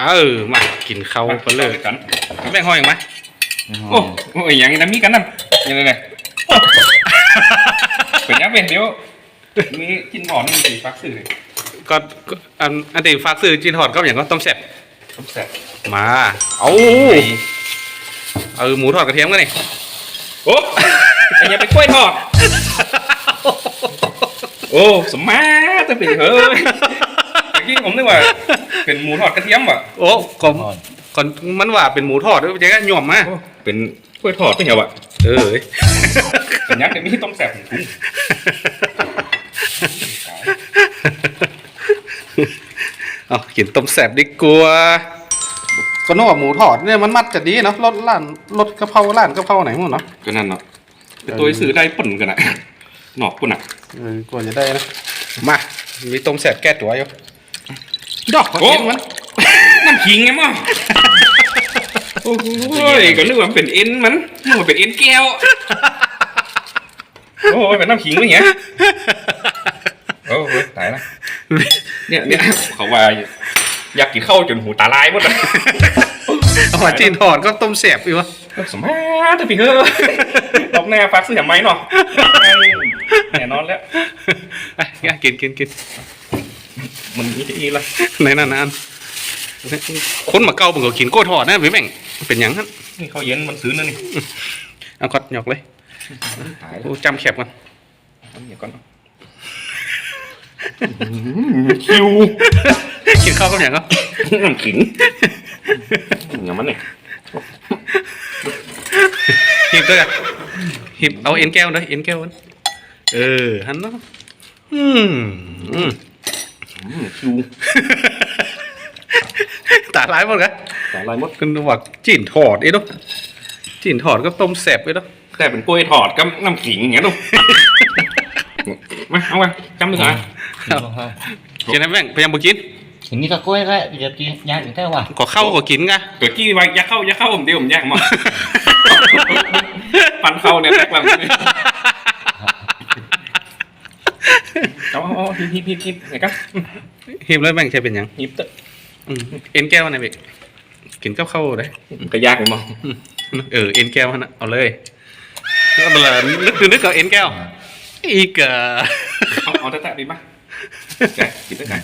เออมากินข้าวไปเลยกันแบ่งห้อยอย่างไหมโอ้โอ้ยอย่างนี้นะมีกันนั่นยังไงเนี่ยเป็นยังเป็นเดี๋ยวมีกินหมอนมีสีฟักสื่อก็ก็อันอันที่ฝากซื้อจีนทอดก็อย่างก็ต้มแซ่บต้มแซ่บมาเอาเออหมูทอดกระเทียมกันนี่โอ้ไอ้ยังไปกล้วยทอดโอ้สมมาตะปีเฮ้ย เมื่อกี้ผมนึกว่า เป็นหมูทอดกระเทียมว่ะโอ้ก่อนก่อนมันว่าเป็นหมูทอดด้วยเจ๊ก็หย่อมมาโอ้เป็นกล้วยทอดไม่เหรอวะเออเป็นยังแต่มีต้มแซ่บของกุ้งเอากินต้มแซ่บดีกว่าก็นึกว่าหมูทอดเนี่ยมันมัดจะดีเนาะรสร้านรสกะเพราร้านกะเพราไหนมั้งเนาะก็นั่นเนาะแต่ตัวสื่อได้ป่นกันนะหนอกปุ่นอะเออกว่าจะได้นะมามีต้มแซ่บแก้ตัวอยู่ ดอกโอ้กินมันน้ำขิงไงมั้งโอ้โหก็นึกว่าเป็นเอ็นมันนึกว่าเป็นเอ็นแก้วโอ้ยเป็นน้ำขิงไหมเงี้ยโอ้ยตายละเนี่ยเนี่ยเขาว่าอยากกินข้าวจนหูตาลายหมดเลยเอามาจีนทอดก็ต้มแซ่บอยู่วะสมมาแต่พี่เฮ้ยรอบหน้าฟักซื้อแถมไหมเนาะแน่นอนแล้วไปกินกินกิน มันมีที่ละในนั้นนะอันคนมาเกาเพิ่งก็กินโก้ทอดนะพี่แม่งเป็นหยังฮะนี่ข้าวเย็นมันซื้อนั่นนี่เอากัดหยอกเลยตายโอ้จำแคบกันเดี๋ยวก่อนคิวกินข้าวกับหยังก็น้ำขิงอย่างมันเนี่ยหิบด้วยกันหิบเอาเอ็นแก้วด้วยเอ็นแก้วมันเออฮันเนาะอืมอืม คิวตาลายหมดกันตาลายมดคุณว่าจีนทอดไอ้ดูจีนทอดก็ต้มแซ่บไอ้ดูแต่เป็นกล้วยทอดกับน้ำขิงอย่างเงี้ยดูมาเอามาจำดีกว่ากินให้แม่งพยายามบ่กินทีนี้ก็กล้วยก็เดี๋ยวกินยากอีกแค่ว่าก็เข้าก็กินไงตัวกี้ว่าอย่าเข้าอย่าเข้าผมเดียวผมแยกมาปันเข้าเนี่ยแตกแบบ เอาเอาฮิปฮิปฮิปฮิปไหนกันหิบแล้วแม่งใช่เป็นหยังฮิปเตอร์อืมเอ็นแก้วอันไหนเบกินกับข้าวได้ก็ยากเลยมั้งเออเอ็นแก้วฮะนะเอาเลยแล้วมันละนึกดูนึกกับเอ็นแก้ว อีกอะ เอาเอาแต่แต่ดีมั้ยแกกินได้ไง